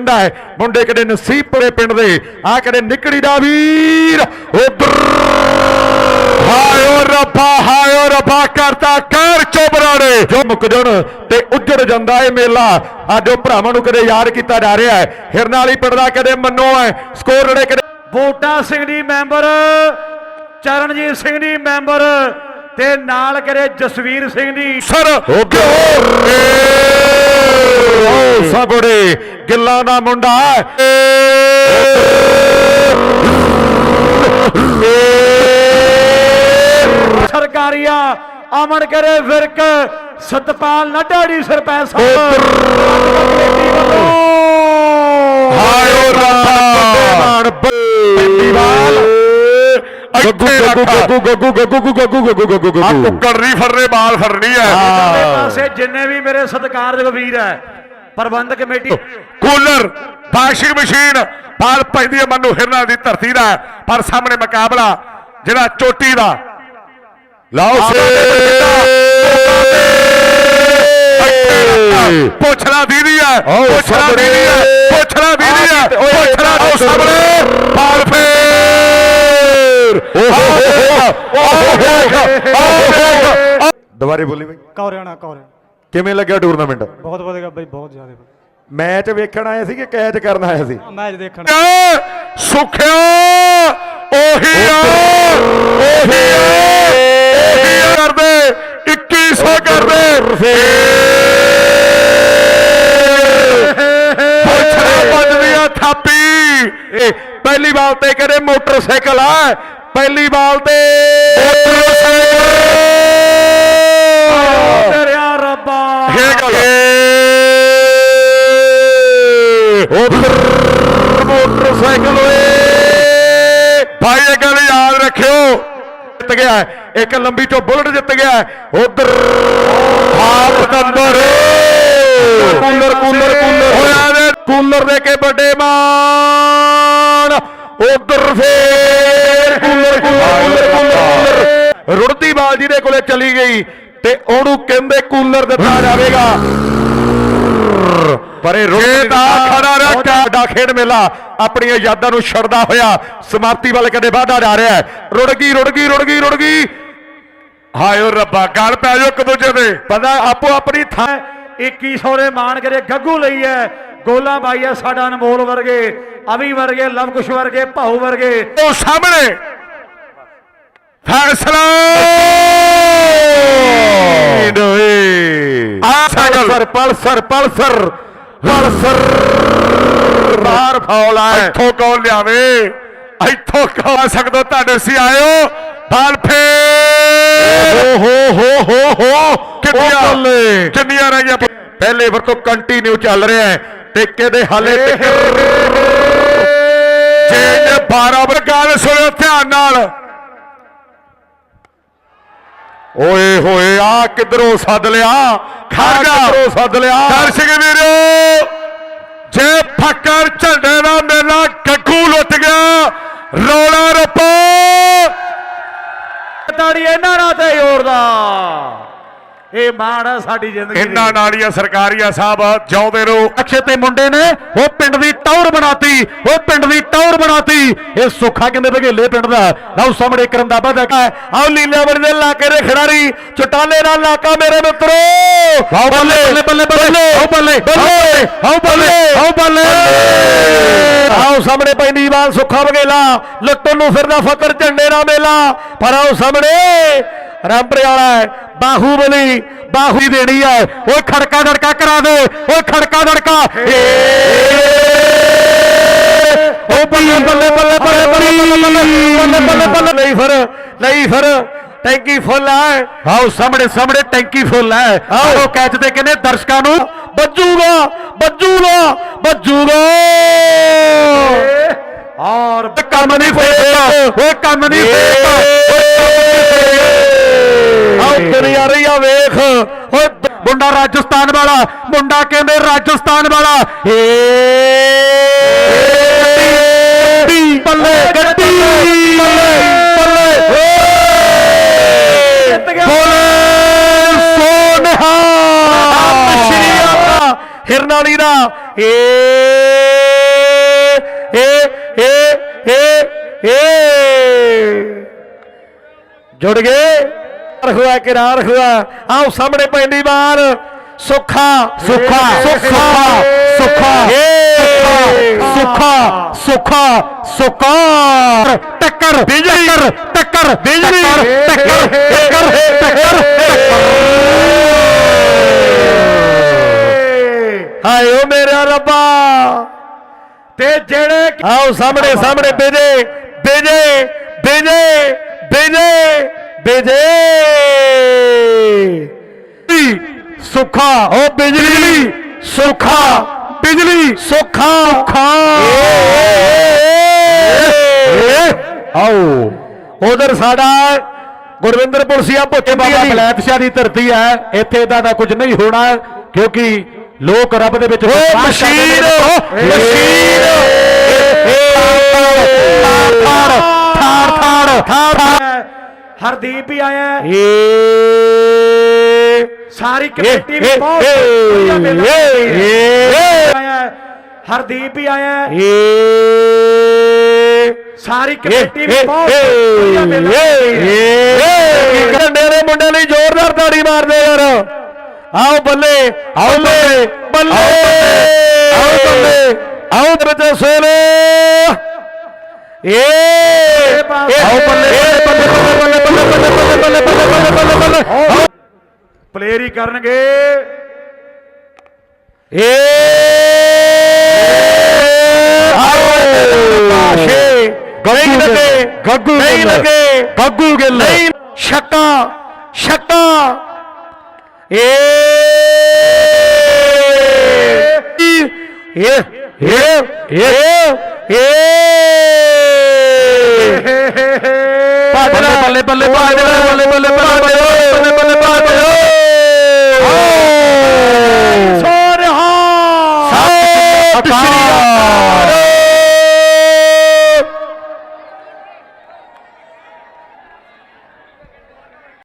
ਹੁੰਦਾ ਹੈ। ਮੁੰਡੇ ਕਿਤੇ ਨਸੀਬਪੁਰੇ ਪਿੰਡ ਦੇ ਆ ਕਿਤੇ ਨਿਕੜੀ ਦਾ ਵੀਰ ਉਧਰ। ਹਾਇਓ ਰੱਬਾ ਹਾਇਓ ਰੱਬਾ ਕਰਤਾ ਕਰ ਚੋਬਰਾ ਨੇ। ਜੋ ਮੁੱਕ ਜਾਣ ਤੇ ਉੱਜੜ ਜਾਂਦਾ ਏ ਮੇਲਾ। ਅੱਜ ਉਹ ਭਰਾਵਾਂ ਨੂੰ ਕਦੇ ਯਾਦ ਕੀਤਾ ਜਾ ਰਿਹਾ ਹੈ। ਹਿਰਨ ਵਾਲੀ ਪਿੰਡ ਦਾ ਕਦੇ ਮੰਨੋ ਹੈ। ਸਕੋਰ ਜਿਹੜੇ ਕਦੇ ਬੂਟਾ ਸਿੰਘ ਜੀ ਮੈਂਬਰ ਚਰਨਜੀਤ ਸਿੰਘ ਜੀ ਮੈਂਬਰ ਤੇ ਨਾਲ ਕਰੇ ਜਸਵੀਰ ਸਿੰਘ ਜੀ ਸਰ ਓ ਸਬੜੇ ਗਿੱਲਾਂ ਦਾ ਮੁੰਡਾ ਸਰਕਾਰੀਆ ਅਮਨ ਕਰੇ ਵਿਰਕ ਸਤਪਾਲ ਨੱਡਾੜੀ ਸਰਪੰਚ ਸਾਹਿਬ। ਹਾਇਓ ਰੱਬਾ। ਮਾਨ ਬੰਦੀਵਾਲ। ਗੱਗੂ ਗੱਗੂ ਗੱਗੂ ਗੱਗੂ ਗੱਗੂ ਗੱਗੂ ਗੱਗੂ ਗੱਗੂ ਆ ਕੁੱਕੜ ਨਹੀਂ ਫੜਨੇ ਬਾਲ ਫੜਨੀ ਹੈ। ਪਾਸੇ ਜਿੰਨੇ ਵੀ ਮੇਰੇ ਸਤਿਕਾਰਯੋਗ ਵੀਰ ਹੈ ਪ੍ਰਬੰਧਕ ਕਮੇਟੀ। ਕੂਲਰ ਵਾਸ਼ਿੰਗ ਮਸ਼ੀਨ ਬਾਲ ਪੈਂਦੀ ਹੈ ਮਨੂੰ ਹਿਰਨਾ ਦੀ ਧਰਤੀ ਦਾ ਪਰ ਸਾਹਮਣੇ ਮੁਕਾਬਲਾ ਜਿਹੜਾ ਚੋਟੀ ਦਾ। ਲਾਓ ਸੇ ਪੁੱਛਣਾ ਦੀਦੀ ਹੈ। ਪੁੱਛਣਾ। ਦੀਦੀ ਹੈ। ਪੁੱਛਣਾ ਦੀਦੀ ਹੈ। ਓਏ, ਪੁੱਛਣਾ ਉਹ ਸਾਹਮਣੇ। ਬਾਲ ਫੇਰ। ਦੁਬਾਰੇ ਬੋਲੀ ਬਈ। ਕੌਰਿਆਣਾ ਕੌਰਿਆ ਕਿਵੇਂ ਲੱਗਿਆ ਟੂਰਨਾਮੈਂਟ ਬਹੁਤ ਵਧੀਆ ਬਈ ਬਹੁਤ ਜ਼ਿਆਦਾ ਮੈਚ ਵੇਖਣ ਆਏ ਸੀ ਕਿ ਕੈਚ ਕਰਨ ਆਏ ਸੀ? ਮੈਚ ਦੇਖਣ। ਸੁਖਿਆ ਉਹੀ ਆ ਉਹੀ ਆ ਕਰਦੇ 2100 ਕਰਦੇ। ਪੁੱਛਣਾ ਥਾਪੀ। ਪਹਿਲੀ ਬਾਲ ਤੇ ਕਰੇ ਮੋਟਰਸਾਈਕਲ ਆ ਪਹਿਲੀ ਬਾਲ ਤੇ ਉਧਰ ਮੋਟਰਸਾਈਕਲ ਓਏ। ਭਾਈ ਇਹ ਗੱਲ ਯਾਦ ਰੱਖਿਓ ਜਿੱਤ ਗਿਆ। ਇੱਕ ਲੰਬੀ ਚੋਂ ਬੁਲਟ ਜਿੱਤ ਗਿਆ ਉਧਰ half number cooler cooler cooler. ਹੋਇਆ ਨੇ ਕੂਲਰ ਦੇ ਕੇ ਵੱਡੇ ਮਾਨ ਉਧਰ ਫੇਰ ਕੂਲਰ ਕੂਲਰ ਕੂਲਰ ਕੂਲਰ ਰੁੜਦੀ ਬਾਲ ਜਿਹਦੇ ਕੋਲੇ ਚਲੀ ਗਈ ਤੇ ਉਹਨੂੰ ਕਹਿੰਦੇ ਕੂਲਰ ਦਿੱਤਾ ਜਾਵੇਗਾ। ਪਰ ਇਹ ਆ ਖੜਾ ਬਹੁਤ ਵੱਡਾ ਖੇਡ ਮੇਲਾ। ਆਪਣੀਆਂ ਯਾਦਾਂ ਨੂੰ ਛੱਡਦਾ ਹੋਇਆ ਸਮਾਪਤੀ ਵੱਲ ਕਦੇ ਵਧਦਾ ਜਾ ਰਿਹਾ ਹੈ। ਰੁੜ ਗਈ ਰੁੜ ਗਈ ਰੁੜ ਗਈ ਰੁੜ ਗਈ। ਹਾਏ ਰੱਬਾ ਗੱਲ ਪੈ ਜਾਓ ਇੱਕ ਦੂਜੇ ਦੇ ਪਤਾ ਆਪੋ ਆਪਣੀ ਥਾਂ 2100 ਦੇ ਮਾਨ ਕਰੇ ਗੱਗੂ ਲਈ ਹੈ। ਗੋਲਾ ਬਾਈ ਹੈ ਸਾਡਾ ਅਨਮੋਲ ਵਰਗੇ ਅਵੀ ਵਰਗੇ ਲਵਕੁਸ਼ ਵਰਗੇ ਭਾਊ ਵਰਗੇ। ਉਹ ਸਾਹਮਣੇ। ਫੈਸਲਾ। ਓਏ ਆ। ਪਲਸਰ ਪਲਸਰ ਪਲਸਰ ਪਲਸਰ ਬਾਹਰ ਫੌਲ ਹੈ ਇੱਥੋਂ ਕੌਣ ਲਿਆਵੇ? ਇੱਥੋਂ ਕੌਣ ਸਕਦੋ ਤੁਹਾਡੇ ਸੀ ਆਇਓ? ਬਾਲ ਫੇਰ। ਹੋ ਹੋ ਹੋ ਹੋ। ਕਿੰਨੀਆਂ। ਕਿੰਨੀਆਂ ਰਹਿ ਗਈਆਂ? ਪਹਿਲੇ ਵਰ ਤੋਂ ਕੰਟੀਨਿਊ ਚੱਲ ਰਿਹਾ ਹੈ। ਟੇਕੇ ਦੇ ਹਾਲੇ ਜੇ ਇਹ 12 ਪਰ ਗੱਲ ਸੁਣਿਓ ਧਿਆਨ ਨਾਲ। ਓਏ ਹੋਏ ਆ ਕਿਧਰੋਂ ਸੱਦ ਲਿਆ? ਖੜ ਜਾ। ਕਿਧਰੋਂ ਸੱਦ ਲਿਆ? ਦਰਸ਼ਕ ਵੀਰੋ। ਜੇ ਫੱਕਰ ਝੰਡੇ ਦਾ ਮੇਲਾ ਗੱਗੂ ਲੁੱਟ ਗਿਆ ਰੌਲਾ ਰੱਪਾ। ਤਾੜੀ ਇਹਨਾਂ ਨਾਲ ਤੇ ਜੋੜਦਾ ਇਹ ਮਾਣ ਆ ਸਾਡੀ ਜ਼ਿੰਦਗੀ ਇੰਨਾ ਨਾਲੀਆਂ ਸਰਕਾਰੀਆ ਸਾਹਿਬ ਜਿਉਂਦੇ ਰਹੋ। ਅਕਸ਼ੇ ਤੇ ਮੁੰਡੇ ਨੇ ਉਹ ਪਿੰਡ ਦੀ ਟੌਰ ਬਣਾਤੀ ਉਹ ਪਿੰਡ ਦੀ ਟੌਰ ਬਣਾਤੀ। ਇਹ ਸੁੱਖਾ ਕਹਿੰਦੇ ਬਘੇਲੇ ਪਿੰਡ ਦਾ ਲਓ ਸਾਹਮਣੇ ਕਰਨ ਦਾ ਵਾਦਾ ਹੈ। ਆਓ ਲੀਲਾਵੜੀ ਦੇ ਇਲਾਕੇ ਦੇ ਖਿਡਾਰੀ ਚਟਾਲੇ ਦਾ ਇਲਾਕਾ ਮੇਰੇ ਮਿੱਤਰੋ। ਆਓ ਬੱਲੇ ਬੱਲੇ ਬੱਲੇ ਆਓ ਬੱਲੇ ਬੱਲੇ ਆਓ ਬੱਲੇ ਆਓ ਬੱਲੇ। ਆਓ ਸਾਹਮਣੇ ਪੈਂਦੀ ਬਾਲ ਸੁੱਖਾ ਬਘੇਲਾ। ਲੁੱਟਣ ਨੂੰ ਫਿਰਦਾ ਫਕਰ ਝੰਡੇ ਦਾ ਮੇਲਾ। ਪਰ ਆਓ ਸਾਹਮਣੇ ਰੱਬ ਵਾਲਾ ਹੈ ਬਾਹੂਬਲੀ ਬਾਹੂ ਦੇਣੀ ਹੈ ਓਏ ਖੜਕਾ ਦੜਕਾ ਕਰਾ ਦੇ ਓਏ ਖੜਕਾ ਦੜਕਾ ਓ ਬੱਲੇ ਬੱਲੇ ਬੱਲੇ ਬੱਲੇ ਬੱਲੇ ਬੱਲੇ ਬੱਲੇ ਲਈ ਫਿਰ ਲਈ ਫਿਰ ਟੈਂਕੀ ਫੁੱਲ ਹੈ ਆਓ ਸਾਹਮਣੇ ਸਾਹਮਣੇ ਟੈਂਕੀ ਫੁੱਲ ਹੈ ਉਹ ਕੈਚ ਤੇ ਕਹਿੰਦੇ ਦਰਸ਼ਕਾਂ ਨੂੰ ਬੱਜੂਗਾ ਬੱਜੂਗਾ ਬੱਜੂਗਾ ਔਰ ਕੰਮ ਨਹੀਂ ਫੇਕਾ ਓਏ ਕੰਮ ਨਹੀਂ ਫੇਕਾ ਓਏ ਕੰਮ ਦੇਖ। ਓਏ ਮੁੰਡਾ ਰਾਜਸਥਾਨ ਵਾਲਾ ਮੁੰਡਾ ਕਹਿੰਦੇ ਰਾਜਸਥਾਨ ਵਾਲਾ। ਏ। ਪੱਲੇ ਹਿਰਨਾਲੀ ਦਾ। ਏ ਏ ਏ ਏ। ਜੁੜ ਗਏ। ਰਖਵਾ ਕਿਰਾਰ ਰਖਵਾ ਆਓ ਸਾਹਮਣੇ ਪੈਂਦੀ ਬਾਲ ਸੁੱਖਾ ਸੁੱਖਾ ਸੁੱਖਾ ਸੁੱਖਾ ਸੁੱਖਾ ਸੁੱਖਾ ਸੁੱਖਾ। ਟੱਕਰ ਬਿਜਲੀ। ਟੱਕਰ ਬਿਜਲੀ। ਟੱਕਰ ਟੱਕਰ ਟੱਕਰ। ਹਾਏ ਓ ਮੇਰਾ ਰੱਬਾ। ਤੇ ਜਿਹੜੇ ਆਓ ਸਾਹਮਣੇ ਸਾਹਮਣੇ ਬੇਜੇ ਬੇਜੇ ਬੇਜੇ ਬੇਜੇ। ਬੇਜੇ ਸੁੱਖਾ। ਓ ਬਿਜਲੀ। ਸੁੱਖਾ। ਬਿਜਲੀ ਸੁੱਖਾ। ਸੁੱਖਾ। ਆਓ। ਉਧਰ ਸਾਡਾ ਗੁਰਵਿੰਦਰ ਪੁਲਸੀਆ ਭੁੱਚੇ ਬਾਬਾ ਬਲੈਤਸ਼ਾਹ ਦੀ ਧਰਤੀ ਹੈ। ਇੱਥੇ ਇਦਾਂ ਦਾ ਕੁਝ ਨਹੀਂ ਹੋਣਾ ਕਿਉਂਕਿ ਲੋਕ ਰੱਬ ਦੇ ਵਿੱਚ ਵਿਸ਼ਵਾਸ ਕਰਦੇ ਨੇ। ਥਾੜ ਥਾੜ ਥਾੜ ਥਾੜ ਹਰਦੀਪ ਵੀ ਆਇਆ ਹੈ। ਏ ਸਾਰੀ ਕਮੇਟੀ ਵੀ ਏ, ਆਇਆ ਹੈ। ਹਰਦੀਪ ਵੀ ਆਇਆ ਹੈ। ਏ ਸਾਰੀ ਕਮੇਟੀ ਵੀ ਵਧੀਆ ਮੇਲਾ ਏ ਮੁੰਡੇ ਲਈ ਜ਼ੋਰਦਾਰ ਤਾੜੀ ਮਾਰਦੇ ਯਾਰ? ਆਓ ਬੱਲੇ ਆਓ ਬੱਲੇ ਬੱਲੇ। ਆਓ ਬੱਲੇ ਆਓ ਬੱਲੇ। ਸੋਲੇ ਏ ਆਓ ਬੱਲੇ ਬੱਲੇ ਬੱਲੇ ਬੱਲੇ ਬੱਲੇ ਬੱਲੇ ਬੱਲੇ ਬੱਲੇ ਬੱਲੇ ਬੱਲੇ ਬੱਲੇ ਪਲੇਅਰ ਹੀ ਕਰਨਗੇ ਏ ਨਹੀਂ ਲੱਗੇ ਗੱਗੂ ਨਹੀਂ ਲੱਗੇ ਗੱਗੂ ਗਿੱਲ ਨਹੀਂ ਛੱਕਾ ਛੱਕਾ ਏ ਏ ਏ ਏ ਏ bye bale bale bale